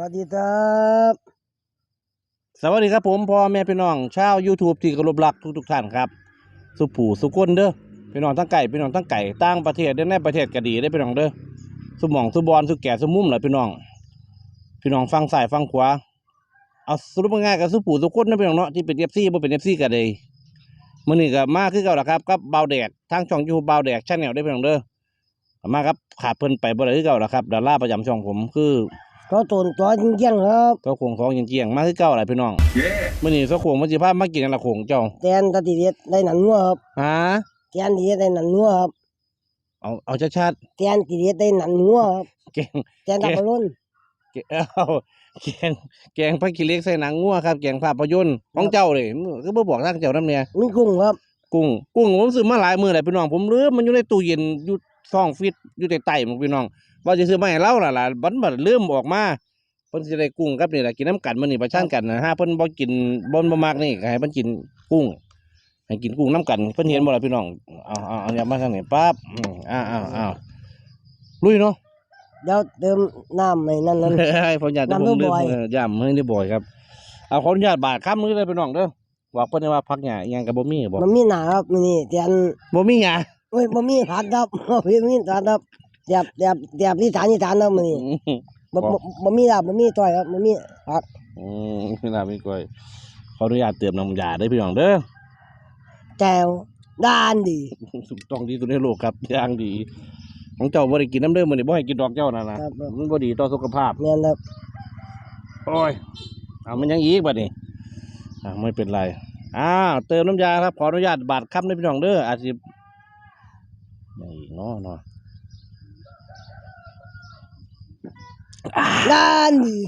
สวัสดีครับ สวัสดีครับผมพ่อแม่พี่น้องชาว YouTube ที่เคารพรักทุกทุกท่านครับ สุผูสุคนเด้อพี่น้องทั้งไก่พี่น้องทั้งไก่ต่างประเทศได้ในประเทศก็ดีได้พี่น้องเด้อสุหมองสุบอลสุแก่สุมุ่มแหละพี่น้อง พี่น้องฟังซ้ายฟังขวาเอาสรุปง่ายกับสุผูสุคนนะพี่น้องเนาะที่เป็น FC บ่เป็น FC ก็ได้มื้อนี้ก็มาคือเก่าล่ะครับกับเบาแดดทางช่อง YouTube เบาแดด Channel ได้พี่น้องเด้อมาครับขาดเพิ่นไปบ่ได้คือเก่าล่ะครับดาราประจำช่องผมคือ ก็ตนตัวจริงเจียงๆครับเจ้าโคงทองเจียงๆมาคือเก่าล่ะพี่น้องมื้อนี้เจ้าโคงมันสิพามากินอันละโคงเจ้าแตนตะติเด็ดได้หนันงัวครับฮะแตนติเด็ดได้หนันงัวครับเอาเอาชัดแตนติเด็ดได้หนันงัวครับๆแกงแตนตะกรุ่นแกงเอาแกงแกงผักขี้เหล็กใส่หนังงัวครับแกงภาพยนตร์ของเจ้าเลยก็บ่บอกทางเจ้านำเนี่ยมีกุ้งครับกุ้งกุ้งผมซื้อมาหลายมื้อแล้วพี่น้องผมลืมมันอยู่ในตู้เย็นอยู่ซ่องฟิตอยู่ใต้ๆมันพี่น้อง ว่าจะซื้อมาให้เราน่ะล่ะบัดบัดลืมออกมาเพิ่นสิได้กุ้งกับนี่ล่ะกินน้ำกันมื้อนี้ประชันกันนะฮะเพิ่นบ่กินบ่บ่มักนี่ก็ให้เพิ่นกินกุ้ง ให้กินกุ้งน้ำกันเพิ่นเห็นบ่ล่ะพี่น้องเอาเอาเอาอย่ามาทางนี้ปั๊บอืมอ้าวอ้าวอ้าวลุยเนาะ เดี๋ยวเติมน้ำให้นั่นนั่น ให้ผมอยากจะน้ำผมลืมบ่อยเออย่ำให้ได้บ่อยครับ เอาขออนุญาตบาดคำนึงเลยพี่น้องเด้อบอกเพิ่นว่าพักหญ้าอิหยังก็บ่มีบ่มันมีหนาครับมื้อนี่แตนบ่มีหญ้าเอ้ยบ่มีผักครับ บ่มีผักครับ แตบแตบแตบที่ฐานที่ฐานครับมื้อนี้บ่บ่บ่มีลาบบ่มีต้อยครับบ่มีผักอืมพี่นาพี่ก้อยขออนุญาตเติมน้ำยาเด้อพี่น้องเด้อแก้วด้านดีถูกต้องที่สุดในโลกครับอย่างดีของเจ้าบ่ได้กินน้ำเด้อมื้อนี้บ่ให้กินดอกเจ้านั่นนะครับมันบ่ดีต่อสุขภาพแม่นครับโอ้ยเอามันยังอีกบัดนี้อ่าไม่เป็นไรอ้าวเติมน้ำยาครับขออนุญาตบาดคำเด้อพี่น้องเด้ออาจสิอย่างอีกเนาะเนาะ ด้านดี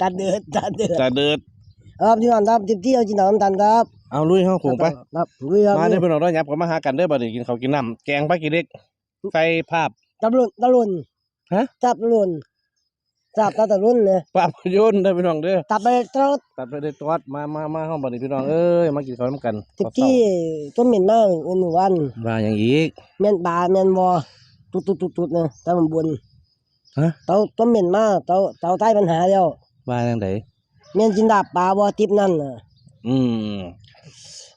ตาเดือดตาเดือดจะเดิดครับที่นอนครับทิพย์ที่เอาจินน้ำตาลครับเอาลุยห้องคงไปครับลุยครับมาเด้อพี่น้องเด้อยับก็มาหากันเด้อบัดนี้กินข้าวกินน้ำแกงปลากิเล็กใส่ภาพตะลุนตะลุนฮะจับตะลุนจับตาตะลุนเนี่ยภาพยนตร์เด้อพี่น้องเด้อตับไปตรดตัดไปได้ตอดมามามาห้องบัดนี้พี่น้องเอ้ยมากินข้าวน้ำกันทิพย์ที่ต้นเหม็นมากอุ่นวันว่าอย่างอีกแม่นบาแม่นวอตุดตุดตุดตุดเนี่ยตามันบน ฮะเตาต้นเหม็นมากเตาเตาใต้ปัญหาแล้วว่าอย่างไดแม่นจินดาบปลาวอทิพย์นั่นน่ะอืม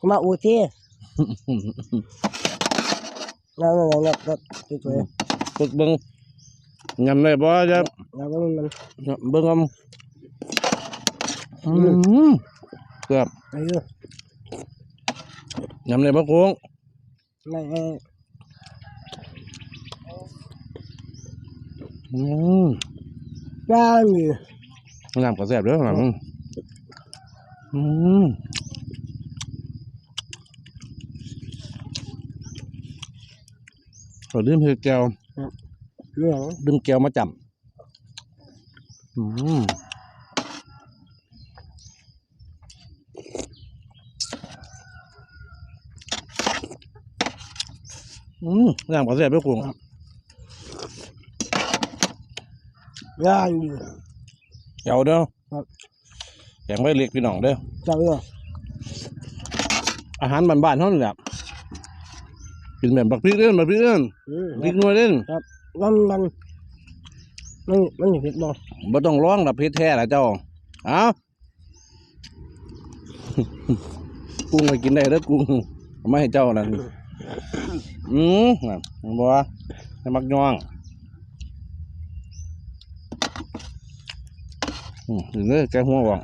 มาอูที่นั่นนั่นนั่นนั่นสวยฝึกเบิ่งยำได้บ่จะๆแล้วก็มันเบิ่งเอาอืมเกือบไอ้เด้อยำได้บ่โกงไม่ให้ อืมย่างอยู่น้ำก็แซ่บเด้อข้างหลังอืมขอดื่มเฮ็ดแก้วเรื่องดื่มแก้วมาจับอืมอืมน้ำก็แซ่บเด้อโกง ย่างอยู่เจ้าเด้อครับแกงไว้เล็กพี่น้องเด้อจังเลยอาหารบ้านๆเท่านั้นแหละกินแบบบักพริกเล่นบักพริกเล่นอืมพริกนัวเล่นมันมันมันมันเผ็ดบ่บ่ต้องร้องดับเผ็ดแท้ละเจ้าเอากุ้งไปกินได้เด้อกุ้งเอามาให้เจ้านั่นอืมนั่นเห็นบ่ให้มักย่องอืม ถึงเด้อแกหัวบ่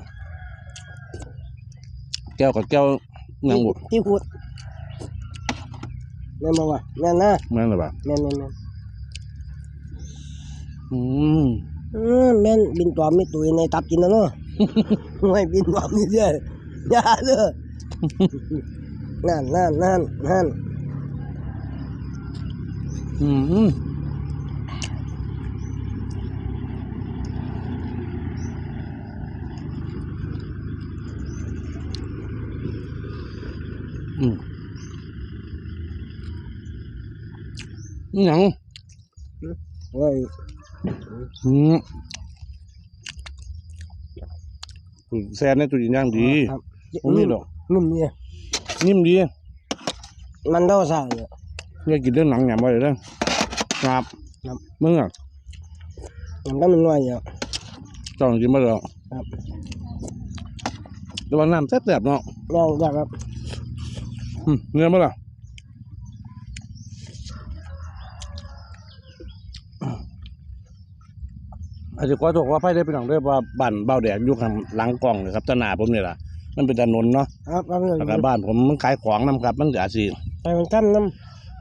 แก้วกับแก้วหยังบุที่ขูดแม่นบ่วะแม่นนะแม่นหรือเปล่าแม่นแม่นแม่นอืมอืมแม่นบินตัวมีตุยในตับกินนะเนาะไม่บินตัวมีเด้ออย่าเด้อนั่นนั่นนั่นนั่นอืม อิหยังโอ้ยอืมแซ่ในตู้เย็นย่างดีครับผมนี่ดอกนุ่มเนี่ยนิ่มดี มันเท่าซ่าเนี่ยอยากกินเรื่องหนังหยำไปเลยเด้อครับครับมึงอะผมก็มันน้อยอยู่จ้องกินมาแล้วครับแต่ว่าน้ำแซ่บๆเนาะลองจากครับอืมเนื้อมาแล้ว อาจจะขอโทษว่าไพ่ได้เป็นหนังด้วยว่าบ้านเบาแดดอยู่ข้างหลังกล้องเลยครับตะหนาผมนี่แหละมันเป็นถนนเนาะครับครับแล้วก็บ้านผมมันขายของนํครับ มันก็อาจสิไปมันกั้นน้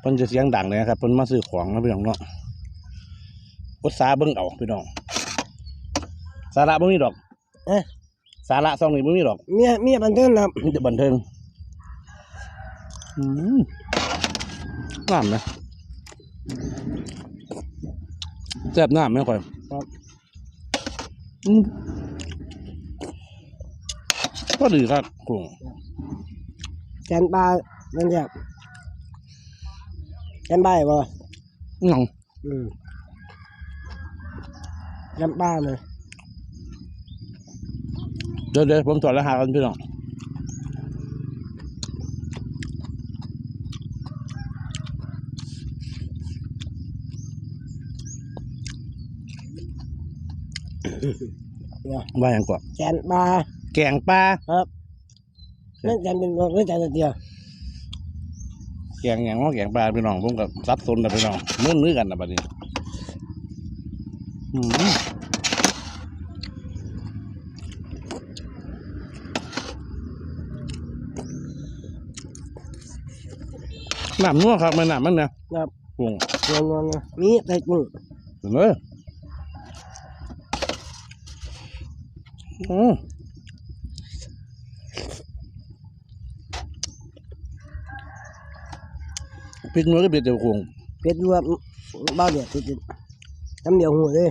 เพิ่นจะเสียงดังเลยนะครับเพิ่นมาซื้อของนะพี่น้องเนาะกดสาเบิ่งเอาพี่น้อง สาระบ่มีดอกำเอ๊ะสาระซองนี้บ่มีดอก เมียเมียบันเทิงครับมันจะบันเทิงอืมน้ำนะแซ่บน้ำไหมค่อยครับอืม ก็ดีครับกุ้งแกนปลามันแซ่บแกนปลาบ่น้องอืมแกนปลาเลยเดี๋ยวเดี๋ยวผมสอนรหัสกันพี่น้อง ว่าอย่างก่อนแกนปลาแกงปลาครับนั่นแกนเป็นบ่คือแกนเดียวแกงอย่างว่าแกงปลาพี่น้องผมกับซับซ้อนนะพี่น้องมึนมือกันนะบัดนี้อืมน้ำนัวครับมันน้ำมันเนี่ยครับกุ้งงงงงมีใส่กุ้งเห็นเลยอืม พริกนัวก็เผ็ดเจียวกุ้งเป็ดรวมบ้าเดียวติดๆทำเดียวหัวเลย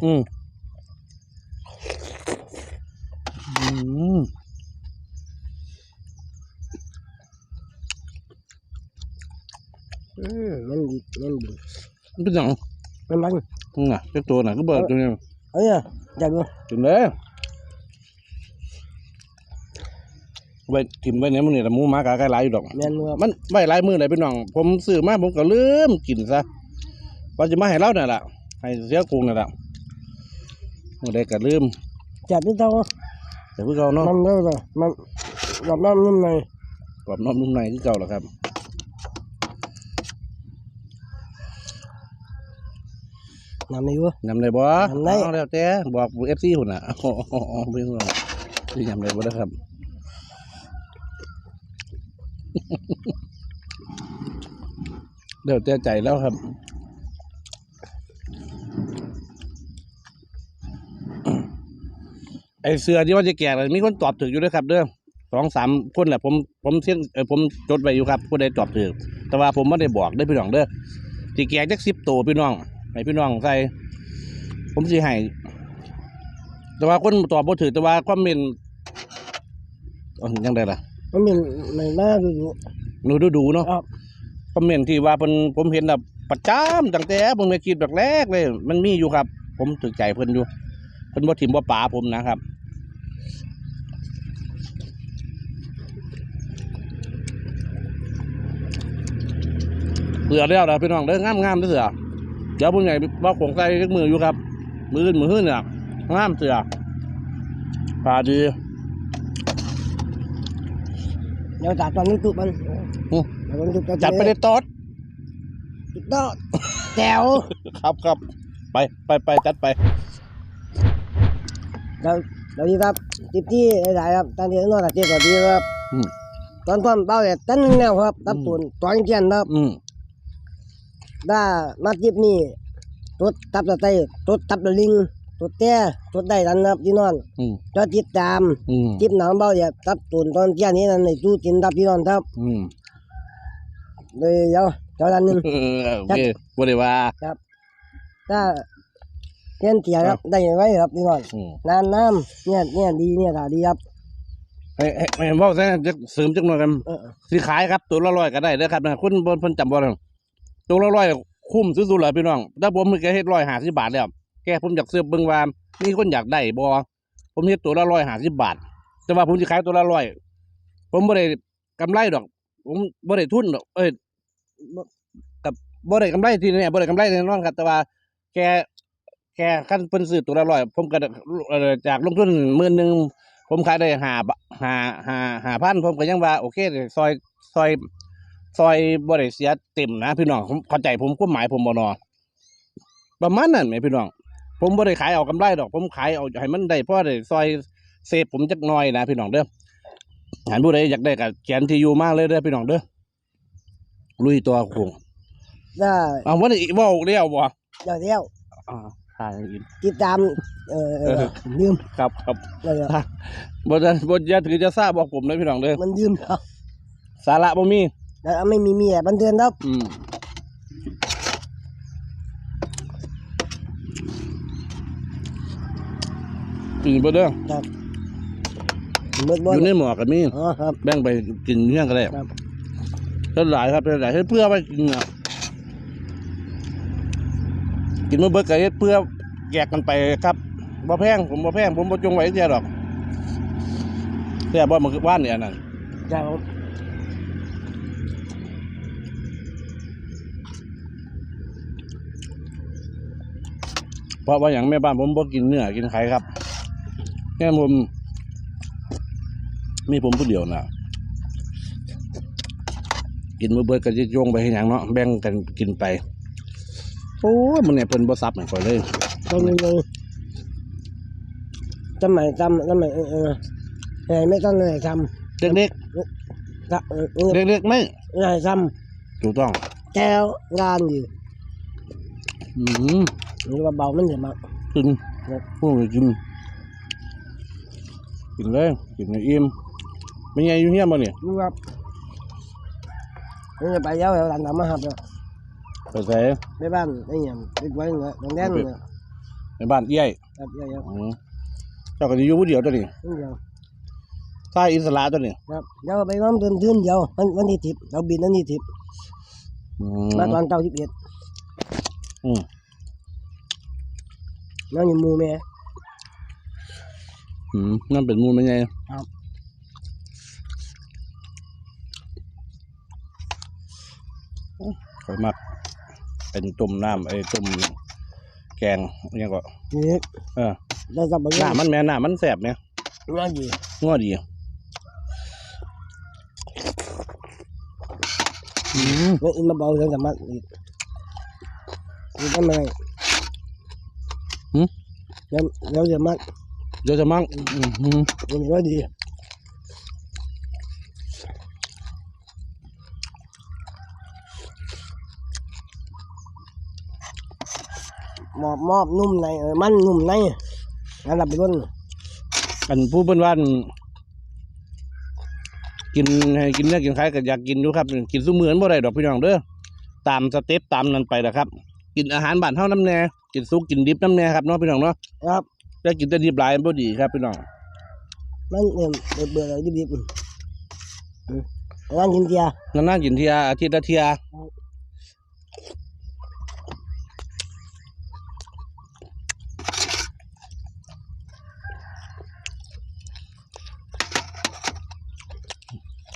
อืมอืมอืมมันดีมันดีมันเป็นหยังมันมันอืมอะเจ้าตัวน่ะก็เบิดตัวนี้เอ้ยอยากดูกินเลยไว้กินไว้เนี่ยมันนี่ละหมูหมากาไก่หลายอยู่ดอก แม่นบ่ครับมันไว้หลายมือเลยพี่น้อง ผมซื้อมาผมก็ลืมกินซะว่าจะมาให้เราเนี่ยแหละให้เสียกรุงเนี่ยแหละมื่อใดก็ลืมจับที่เท่าแต่พวกเราเนาะมันเด้อเลยมันรอบน้ำนิ่มในกรอบนอกนุ่มในที่เก่าแหละครับน้ำไม่อยู่ ยำได้บ่ยำได้ เอาแล้วแต่บอกเอฟซีหุ่นอะอ๋อเพิ่งว่าที่ยำได้บ่ได้อครับ เดี๋ยวแต่ใจแล้วครับไอเสือที่ว่าจะแก่เลยมีคนตอบถึกอยู่ด้วยครับเด้อสองสามคนแหละผมผมเสียงเออผมจดไว้อยู่ครับผู้ใดตอบถึกแต่ว่าผมไม่ได้บอกได้พี่น้องเด้อที่แก่จักสิบตัวพี่น้องให้พี่น้องใส่ผมสิให้แต่ว่าคนตอบบ่ถึกแต่ว่าความเมนยังไงล่ะ มันเป็นในหน้าดูหนูดูดูๆเนาะครับคอมเมนต์ที่ว่าเพิ่นผมเห็นแบบประจำตั้งแต่เพิ่งในคลิปแรกๆเลย มันมีอยู่ครับ ผมถึกใจเพิ่นอยู่เพิ่นบ่ถิ่มบ่ป๋าผมนะครับเสือแล้วนะพี่น้องเด้องามงามๆเด้อเสือเดี๋ยวผมใหญ่ว่าของใส่จักมืออยู่ครับ มืออื่นมือหื้นเนี่ยงามเสือพาดี เดี๋ยวจัดตอนนี้ตุมันอืมเดี๋ยวมันตุจัดไปเลยตอดติดต่อแจ๋วครับครับไปไปไปจัดไปเดี๋ยวเดี๋ยวนี้ครับติดที่หลายๆครับตอนนี้นอนกับเจ็บกว่าดีครับอืมตอนความเบาเนี่ยตั้งแนวครับตับตุนตอนเกียนครับอืมถ้ามาจิบนี่ตดตับตะไตตดตับตะลิง ตดแต่ตดได้ทันครับพี่นอนอืมจอติดตามอืมจิบหนาวเบาเนี่ยตับตุนตอนเกียนนี้นั่นในตู้กินตับพี่นอนครับอืมเลยเดี๋ยวเดี๋ยวด้านหนึง เออโอเคบ่ได้ว่า ถ้าเกียนเตียครับได้ไว้ครับพี่นอนอืมน้ำน้ำเนี่ยเนี่ยดีเนี่ยถ่าดีครับให้ให้ให้เว้าซะจะเสริมจักหน่อยกัน เออ สิขายครับตัวละร้อยก็ได้เด้อครับนะคุณบ่เพิ่นจำบ่ได้ตัวละร้อยคุ้มสุดๆเลยพี่น้องถ้าผมมีแค่เฮ็ด150บาทแล้ว แกผมอยากซื้อเบิ่งว่ามีคนอยากได้บ่ผมเฮ็ดตัวละ150บบาท แต่ว่าผมสิขายตัวละร้อยผมบ่ได้กำไรดอก ผมบ่ได้ทุนดอก เอ้ยกับบ่ได้กำไรที่นี่บ่ได้กำไรแน่นอนครับ แต่ว่าแกแค่ขั้นเพิ่นซื้อตัวละร้อยผมก็จากลงทุนหมื่นหนึ่งผมขายได้ห้าห้าห้าห้าพันผมก็ยังว่าโอเคเลยซอยซอยซอยบ่ได้เสียเต็มนะพี่น้องเข้าใจผมความหมายผมบ่เนอประมาณนั้นแหมพี่น้อง ผมบ่ได้ขายเอากำไรดอก ผมขายเอาให้มันได้พอได้ซอยเซฟผมจักหน่อยนะพี่น้องเด้อหันผู้ใดอยากได้ก็เขียนที่อยู่มากเลยเด้อพี่น้องเด้อลุยตัวคงได้เอาวันนี้เว้าเรียวบ่เดี๋ยวเดี๋ยวอ่าถ่ายอีกติดตาม เออเออลืมครับครับเออบ่จะบ่จะถือจะทราบบอกผมเลยพี่น้องเด้อมันลืมแล้วสาระบ่มีแล้วไม่มีเมียบันเทิงครับอืม กินบ่เด้อครับเบิดบออลยู่ในหมอก็มีอ๋อครับ แบ่งไปกินเรื่องก็ได้ครับเท่าหลายครับเท่าหลายให้เพื่อไปกินอะกินมาเบิดก็เฮ็ดเพื่อแยกกันไปครับบ่แพงผมบ่แพงผมบ่จงไว้เสียดอกแต่บ่มันคือว่านเนี่ยนั่นเจ้าเพราะว่าอย่างแม่บ้านผมบ่กินเนื้อกินไข่ครับ แค่ผมมีผมผู้เดียวนะกินมื้อเบิดก็จะโยงไปให้หยังเนาะแบ่งกันกินไปโอ้ยมันเนี่ยเพิ่นบ่ซับให้ข่อยเลยคนหนึงเลยจำใหม่จำจำใหม่เออเออเออไม่ต้องเลยทเด็กำจะเออเออๆเด็กๆไม่เลยทถูกต้องำแก้วงานอยู่อืมหรือว่าเบามันจะมากินพวกนี้กิน กินเลยกินให้อิ่มไม่ไงอยู่เฮียบ่เนี่ยดูครับนี่ไปเย้าแล้วหลานทำมาหับแล้วไปใส่ไปบ้านไอ้เนี่ยไปไว้เงี้ยตรงแดนเนี่ยในบ้านเอี้ยยครับเยอะอืมเจ้าก็สิอยู่ผู้เดียวตัวนี้ๆนี่เดียวใต้อิสระตัวนี้ครับเดี๋ยวไปน้ำเดินทื่นเดียววันวันที่ทิพย์เราบินวันที่ทิพย์อืมาตอนเก้าสิบเอ็ดอืมน้องอยู่หมูแม่ อืมนั่นเป็นมูลไม่ไงครับข่อยมักเป็นต้มน้ำไอ้ต้มแกงอิหยังก็นี่เออได้จับไปหน้ามันแม่หน้ามันแสบเนี่ยน้องอยู่งัวดีอืมแล้วอินมาเบาเรื่องสามารถอีกนี่ทำไมแล้วแล้วจะมัด เดี๋ยวจะมั่งอืมอืมมันก็ดีมอบมอบนุ่มในเออมันนุ่มในงั้นเราไปก้นอันผู้เพิ่นว่าอั่นกินให้กินเนื้อกินไข่ก็อยากกินอยู่ครับ กินซุมื้อนั้นบ่ได้ดอกพี่น้องเด้อตามสเต็ปตามนั้นไปนะครับ กินอาหารบ้านเฮาน้ำแน่กินสุกกินดิบน้ำแน่ครับเนาะพี่น้องเนาะครับ ถ้ากินแต่ดิบหลายมันบ่ดีครับพี่น้องมันเอิ่มเบื่อเบื่อแล้วดิบๆอืมอืมงานกินเทียนานๆกินเที่ยอาทิตย์ละเที่ย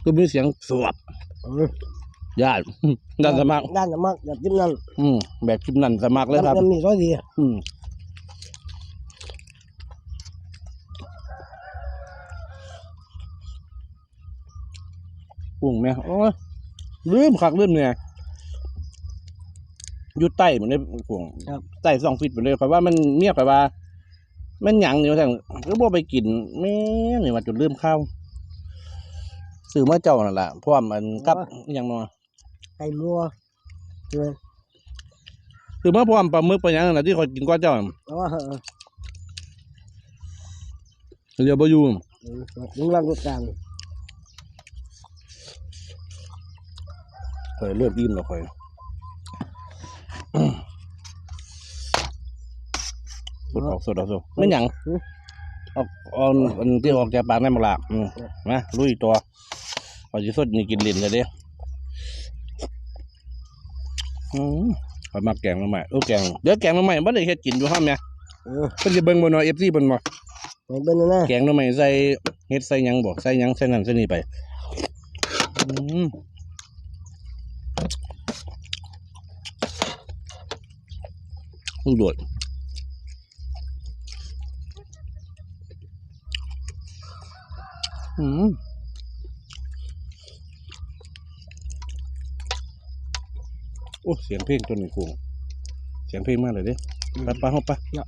ก็มีเสียงสวบอืมญาติด้านสมัครด้านสมัครแบบจิ้มนั่นอืมแบบคลิปนั้นสมัครเลยครับ มันมีร้อยดี อืม ปุ่งแม่โอ้ยลืมคักลืมเนี่ยอยู่ใต้เหมือนได้ปุ่งครับใต้สองฟิตเหมือนเลยคอยว่ามันเมียคอยว่า มันหยังอยู่แต่ก็บ่ไปกินแม่นี่ว่าจุดลืมข้าวซื้อมาเจ้านั่นแหละเพราะว่ามันกับอหยังเนาะไก่มัวใช่ไหมซื้อมาเพราะว่าปลาหมึกปลาหยังนั่นแหละที่คอยกินก้อนเจ้าเพราะว่าเออเดี๋ยวบ่อยู่เออถึงรังรถกลาง คอยเริ่มอิ่มแล้วคอยสดออกสดออกสดไม่หยังออกออนอันที่ออกจากปากนั่มาละอืมาลุยตัวพอจะสดนี่กินลิ้นเลยเด้อืมไปมาแกงมาใหม่เออแกงเดี๋ยวแกงมาใหม่บ่ได้เฮ็ดกินอยู่ห้ามเนี่ยเออพิ่นจะเบิ่งบ่เนาะ FC เพิ่นบ่ไม่เป็นนะแกงมาใหม่ใส่เฮ็ดใส่หยังบ่ใส่หยังใส่นั่นใส่นี่ไปอืม ลูกโดดอืมโอ้เสียงเพลงจนมีกุ้งเสียงเพลงมากเลยเด้ปลาปลาเข้าปลาเนาะ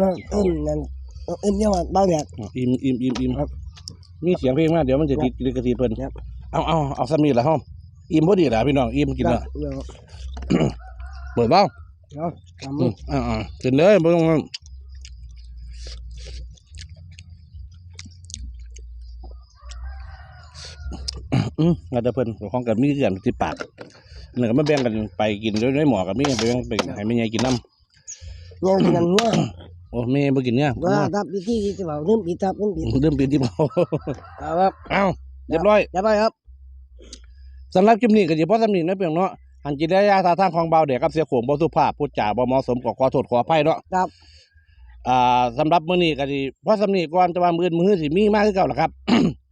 ว่าอึมนั่นอึมเนี่ยว่าเบาแดดอิ่มอิ่มอิ่มอิ่มครับ มีเสียงเพลงมากเดี๋ยวมันจะติดลิขสิทธิ์เพิ่นเอาเอาเอาสามีละห้องอิ่มพอดีละพี่น้องอิ่มกินละเปิดบ้าง เดี๋ยวทำอืมือมอ่าอ่ากินเลยไม่ต้องอืมงานแต่เพิ่นของกับมีกันที่ปากเนื้อก็มาแบ่งกันไปกินด้วยในหมอกับมีไปแบ่งไปให้แม่ใหญ่กินน้เนี่ยกินนั่นเนี่ยำโอ้แม่บ่กินเนี่ยว่าทับพิธีที่จะเบาเริ่มปิดทับเริ่มปิดเริ่มปีนที่เมาเอาครับเอ้าเรียบร้อยเรียบร้อยครับสำหรับคลิปนี้ก็สิพอสำนีนะเพียงเนาะ หันจิตได้ยาท่าทางของเบาเด็กกับเสียโขงบ่สุภาพพูดจาบ่เหมาะสมก็ขอโทษขออภัยเนาะครับ อ่าสำหรับมื้อนี้ก็สิพอสำนีก่อนแต่ว่ามื้อมื้อสิมีมากคือเก่าล่ะครับ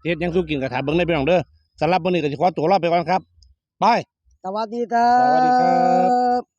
เฮ็ดหยังสู้กินก็ถามเบิ่งได้พี่น้องเด้อสำหรับมื้อนี้ก็สิขอตัวลาไปก่อนครับบาย สวัสดีครับ สวัสดีครับ